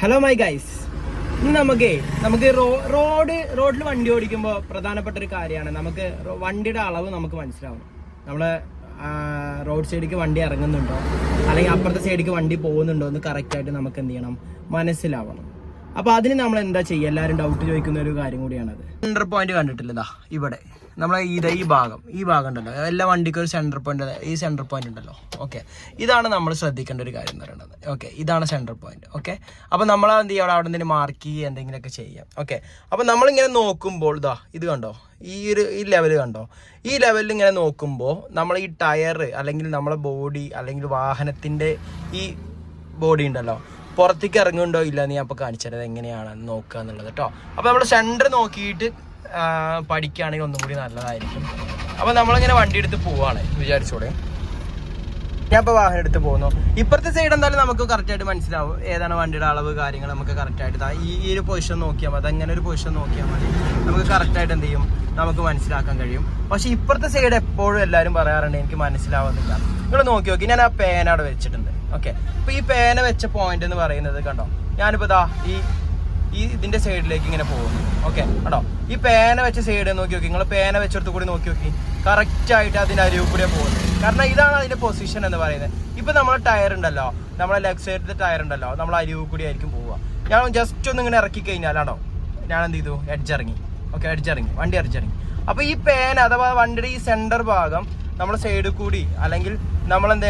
Hello my guys ഇന്ന് നമുക്ക് നമുക്ക് റോഡ് റോഡിൽ വണ്ടി ഓടിക്കുമ്പോൾ പ്രധാനപ്പെട്ട ഒരു കാര്യമാണ്. നമുക്ക് വണ്ടിയുടെ അളവ് നമുക്ക് മനസ്സിലാവും. നമ്മൾ റോഡ് സൈഡിലേക്ക് വണ്ടി ഇറങ്ങുന്നുണ്ടോ? അല്ലെങ്കിൽ അപ്പുറത്തെ സൈഡിലേക്ക് വണ്ടി പോകുന്നുണ്ടോ എന്ന് കറക്റ്റായിട്ട് നമുക്ക് എന്ത് ചെയ്യണം? മനസ്സിലാവണം. അപ്പോൾ അതിന് നമ്മൾ എന്താ ചെയ്യുക എല്ലാവരും ഡൗട്ട് ചോദിക്കുന്ന ഒരു കാര്യം കൂടിയാണത്. സെന്റർ പോയിന്റ് കണ്ടിട്ടില്ലതാ ഇവിടെ. നമ്മളെ ഇത് ഈ ഭാഗം ഈ ഭാഗം ഉണ്ടല്ലോ. എല്ലാ വണ്ടിക്കും ഒരു സെന്റർ പോയിന്റ് ഈ സെന്റർ പോയിന്റ് ഉണ്ടല്ലോ. ഓക്കെ ഇതാണ് നമ്മൾ ശ്രദ്ധിക്കേണ്ട ഒരു കാര്യം എന്ന് പറയുന്നത്. ഓക്കെ ഇതാണ് സെന്റർ പോയിന്റ് ഓക്കെ അപ്പോൾ നമ്മൾ എന്ത് ചെയ്യുക അവിടെ എന്തെങ്കിലും മാർക്ക് ചെയ്യുക എന്തെങ്കിലുമൊക്കെ ചെയ്യാം. ഓക്കെ അപ്പോൾ നമ്മളിങ്ങനെ നോക്കുമ്പോൾ ഇതാ ഇത് കണ്ടോ? ഈ ഒരു ഈ ലെവൽ കണ്ടോ? ഈ ലെവലിൽ ഇങ്ങനെ നോക്കുമ്പോൾ നമ്മൾ ഈ ടയർ അല്ലെങ്കിൽ നമ്മളെ ബോഡി അല്ലെങ്കിൽ വാഹനത്തിന്റെ ഈ ബോഡി ഉണ്ടല്ലോ പുറത്തേക്ക് ഇറങ്ങുന്നുണ്ടോ ഇല്ല നീ അപ്പോൾ കാണിച്ചത് എങ്ങനെയാണെന്ന് നോക്കുക എന്നുള്ളത് കേട്ടോ അപ്പോൾ നമ്മൾ സെന്റർ നോക്കിയിട്ട് പഠിക്കുകയാണെങ്കിൽ ഒന്നും കൂടി നല്ലതായിരിക്കും. അപ്പോൾ നമ്മളിങ്ങനെ വണ്ടി എടുത്ത് പോവാണ് വിചാരിച്ചോടെ? ഞാൻ ഇപ്പോൾ വാഹനം എടുത്ത് പോകുന്നു. ഇപ്പുറത്തെ സൈഡ് എന്തായാലും നമുക്ക് കറക്റ്റ് ആയിട്ട് മനസ്സിലാവും. ഏതാണ് വണ്ടിയുടെ അളവ് കാര്യങ്ങൾ നമുക്ക് കറക്റ്റ് ആയിട്ട് ദാ ഈ ഒരു പൊസിഷൻ നോക്കിയാൽ മതി. അങ്ങനെ ഒരു പൊസിഷൻ നോക്കിയാൽ മതി. നമുക്ക് കറക്റ്റ് ആയിട്ട് എന്ത് ചെയ്യും? നമുക്ക് മനസ്സിലാക്കാൻ കഴിയും. പക്ഷെ ഇപ്പുറത്തെ സൈഡ് എപ്പോഴും എല്ലാവരും പറയാറുണ്ട് എനിക്ക് മനസ്സിലാവുന്നില്ല. നിങ്ങൾ നോക്കി നോക്കി. ഞാൻ ആ പേന അവിടെ വെച്ചിട്ടുണ്ട്. ഓക്കെ അപ്പൊ ഈ പേന വെച്ച പോയിന്റ് എന്ന് പറയുന്നത് കണ്ടോ? ഞാനിപ്പോ ഇതാ ഈ ഈ ഇതിന്റെ സൈഡിലേക്ക് ഇങ്ങനെ പോകുന്നു. ഓക്കെ കണ്ടോ? ഈ പേന വെച്ച സൈഡ് നോക്കി നോക്കി. നിങ്ങൾ പേന വെച്ചെടുത്ത് കൂടി നോക്കി നോക്കി. കറക്റ്റ് ആയിട്ട് അതിന്റെ അരിവ് കൂടെ പോകുന്നത് കാരണം ഇതാണ് അതിന്റെ പൊസിഷൻ എന്ന് പറയുന്നത്. ഇപ്പൊ നമ്മളെ ടയർ ഉണ്ടല്ലോ. നമ്മളെ ലെഫ്റ്റ് സൈഡിലെ ടയർ ഉണ്ടല്ലോ. നമ്മൾ അരിവ് കൂടി ആയിരിക്കും പോവുക. ഞാൻ ജസ്റ്റ് ഒന്ന് ഇങ്ങനെ ഇറക്കി കഴിഞ്ഞാലാണോ ഞാൻ എന്ത് ചെയ്തു? എഡ്ജ് ഇറങ്ങി. ഓക്കെ എഡ്ജ് ഇറങ്ങി. വണ്ടി എഡ്ജ് ഇറങ്ങി. അപ്പൊ ഈ പേന അഥവാ വണ്ടിയുടെ ഈ സെന്റർ ഭാഗം നമ്മുടെ സൈഡിൽ കൂടി അല്ലെങ്കിൽ നമ്മൾ എന്ത്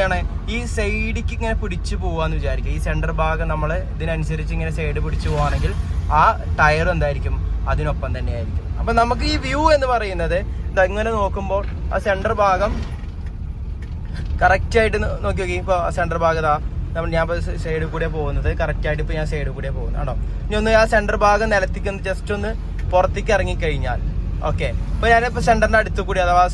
ഈ സൈഡിക്ക് ഇങ്ങനെ പിടിച്ചു പോവാന്ന് വിചാരിക്കുക. ഈ സെന്റർ ഭാഗം നമ്മൾ ഇതിനനുസരിച്ച് ഇങ്ങനെ സൈഡ് പിടിച്ചു പോവാണെങ്കിൽ ആ ടയർ എന്തായിരിക്കും? അതിനൊപ്പം തന്നെ ആയിരിക്കും അപ്പൊ നമുക്ക് ഈ വ്യൂ എന്ന് പറയുന്നത് ഇതാ ഇങ്ങനെ നോക്കുമ്പോൾ ആ സെന്റർ ഭാഗം കറക്റ്റ് ആയിട്ട് നോക്കി നോക്കി. സെന്റർ ഭാഗതാ നമ്മൾ ഞാൻ സൈഡിൽ കൂടെ പോകുന്നത് കറക്റ്റ് ആയിട്ട് ഇപ്പൊ ഞാൻ സൈഡിൽ കൂടെ പോകുന്നത് ആണോ? ഇനി ഒന്ന് ആ സെന്റർ ഭാഗം നിലത്തേക്ക് ഒന്ന് ജസ്റ്റ് ഒന്ന് പുറത്തേക്ക് ഇറങ്ങി കഴിഞ്ഞാൽ ഓക്കെ ഇപ്പൊ ഞാനിപ്പോ സെന്ററിന്റെ അടുത്ത് കൂടി അഥവാ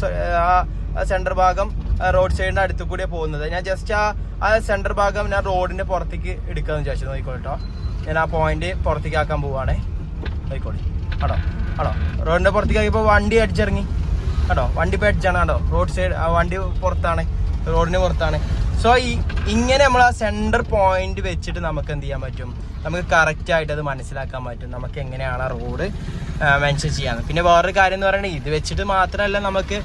ആ സെന്റർ ഭാഗം റോഡ് സൈഡിന്റെ അടുത്ത് കൂടിയാണ് പോകുന്നത്. ഞാൻ ജസ്റ്റ് ആ ആ സെന്റർ ഭാഗം ഞാൻ റോഡിന്റെ പുറത്തേക്ക് എടുക്കാന്ന് വിചാരിച്ചു. നോക്കിക്കോട്ടോ ഞാൻ ആ പോയിന്റ് പുറത്തേക്ക് ആക്കാൻ പോവാണേ. നോക്കിക്കോളി. ആടോ ആടോ റോഡിന്റെ പുറത്തേക്ക് ആക്കിയപ്പോ വണ്ടി അടിച്ചിറങ്ങി. കേട്ടോ വണ്ടി ഇപ്പൊ അടിച്ചാണ്. കേട്ടോ റോഡ് സൈഡ് വണ്ടി പുറത്താണ്. റോഡിന് പുറത്താണ്. സോ ഈ ഇങ്ങനെ നമ്മൾ ആ സെന്റർ പോയിന്റ് വെച്ചിട്ട് നമുക്ക് എന്ത് ചെയ്യാൻ പറ്റും? നമുക്ക് കറക്റ്റ് ആയിട്ട് അത് മനസ്സിലാക്കാൻ പറ്റും. നമുക്ക് എങ്ങനെയാണ് ആ റോഡ് മെൻഷൻ ചെയ്യാൻ പിന്നെ വേറൊരു കാര്യം എന്ന് പറയുന്നത് ഇത് വെച്ചിട്ട് മാത്രമല്ല നമുക്ക്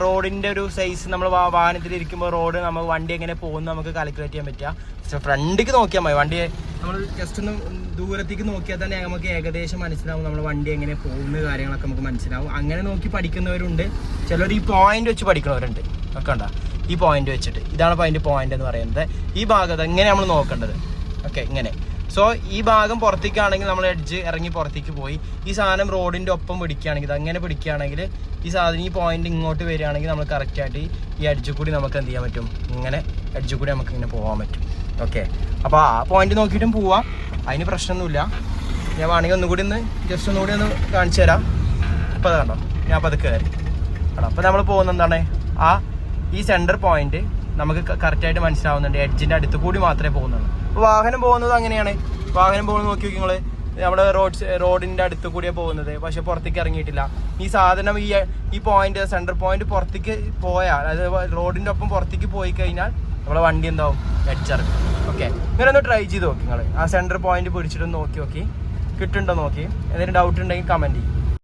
റോഡിന്റെ ഒരു സൈസ് നമ്മൾ വാഹനത്തിൽ ഇരിക്കുമ്പോൾ റോഡ് നമ്മൾ വണ്ടി എങ്ങനെ പോകുന്നു നമുക്ക് കാൽക്കുലേറ്റ് ചെയ്യാൻ പറ്റുക. ഫ്രണ്ടിക്ക് നോക്കിയാൽ മതി. വണ്ടി നമ്മൾ ജസ്റ്റ് ഒന്ന് ദൂരത്തേക്ക് നോക്കിയാൽ തന്നെ നമുക്ക് ഏകദേശം മനസ്സിലാവും നമ്മൾ വണ്ടി എങ്ങനെ പോകുന്ന കാര്യങ്ങളൊക്കെ നമുക്ക് മനസ്സിലാവും. അങ്ങനെ നോക്കി പഠിക്കുന്നവരുണ്ട്. ചിലർ ഈ പോയിന്റ് വെച്ച് പഠിക്കുന്നവരുണ്ട്. ഒക്കെ ഉണ്ടോ? ഈ പോയിന്റ് വെച്ചിട്ട്. ഇതാണ് അതിന്റെ പോയിന്റ് എന്ന് പറയുന്നത്. ഈ ഭാഗത്ത് എങ്ങനെ നമ്മൾ നോക്കേണ്ടത്? ഓക്കെ ഇങ്ങനെ. സോ ഈ ഭാഗം പുറത്തേക്കാണെങ്കിൽ നമ്മൾ എഡ്ജ് ഇറങ്ങി പുറത്തേക്ക് പോയി. ഈ സാധനം റോഡിന്റെ ഒപ്പം പിടിക്കുകയാണെങ്കിൽ അങ്ങനെ പിടിക്കുകയാണെങ്കിൽ ഈ സാധനം ഈ പോയിന്റ് ഇങ്ങോട്ട് വരികയാണെങ്കിൽ നമ്മൾ കറക്റ്റായിട്ട് ഈ എഡ്ജ് കൂടി നമുക്ക് എന്ത് ചെയ്യാൻ പറ്റും? ഇങ്ങനെ എഡ്ജ് കൂടി നമുക്ക് ഇങ്ങനെ പോകാൻ പറ്റും. ഓക്കെ അപ്പോൾ ആ പോയിന്റ് നോക്കിയിട്ടും പോവാം. അതിന് പ്രശ്നമൊന്നുമില്ല. ഞാൻ വേണമെങ്കിൽ ഒന്നുകൂടി ഒന്ന് ജസ്റ്റ് ഒന്നുകൂടി ഒന്ന് കാണിച്ചു തരാം. ഇപ്പോൾ കണ്ടോ? ഞാൻ അപ്പോൾ അത് കയറി കേട്ടോ അപ്പോൾ നമ്മൾ പോകുന്ന എന്താണ്? ആ ഈ സെന്റർ പോയിന്റ് നമുക്ക് കറക്റ്റായിട്ട് മനസ്സിലാവുന്നുണ്ട്. എഡ്ജിന്റെ അടുത്ത് കൂടി മാത്രമേ പോകുന്നുള്ളൂ. വാഹനം പോകുന്നത് അങ്ങനെയാണ്. വാഹനം പോകുന്നത് നോക്കി നോക്കി നിങ്ങൾ നമ്മുടെ റോഡ് റോഡിന്റെ അടുത്ത് കൂടിയാണ് പോകുന്നത്. പക്ഷെ പുറത്തേക്ക് ഇറങ്ങിയിട്ടില്ല. ഈ സാധനം ഈ ഈ പോയിന്റ് സെന്റർ പോയിന്റ് പുറത്തേക്ക് പോയാൽ അതായത് റോഡിന്റെ ഒപ്പം പുറത്തേക്ക് പോയി കഴിഞ്ഞാൽ നമ്മളെ വണ്ടി എന്താവും? എഡ്ജിറക്കും ഓക്കെ ഇങ്ങനെ ഒന്ന് ട്രൈ ചെയ്ത് നോക്കി നിങ്ങൾ ആ സെന്റർ പോയിന്റ് പിടിച്ചിട്ട് നോക്കി നോക്കി. കിട്ടുന്നുണ്ടോ നോക്കി. എന്തെങ്കിലും ഡൗട്ട് ഉണ്ടെങ്കിൽ കമന്റ് ചെയ്യും.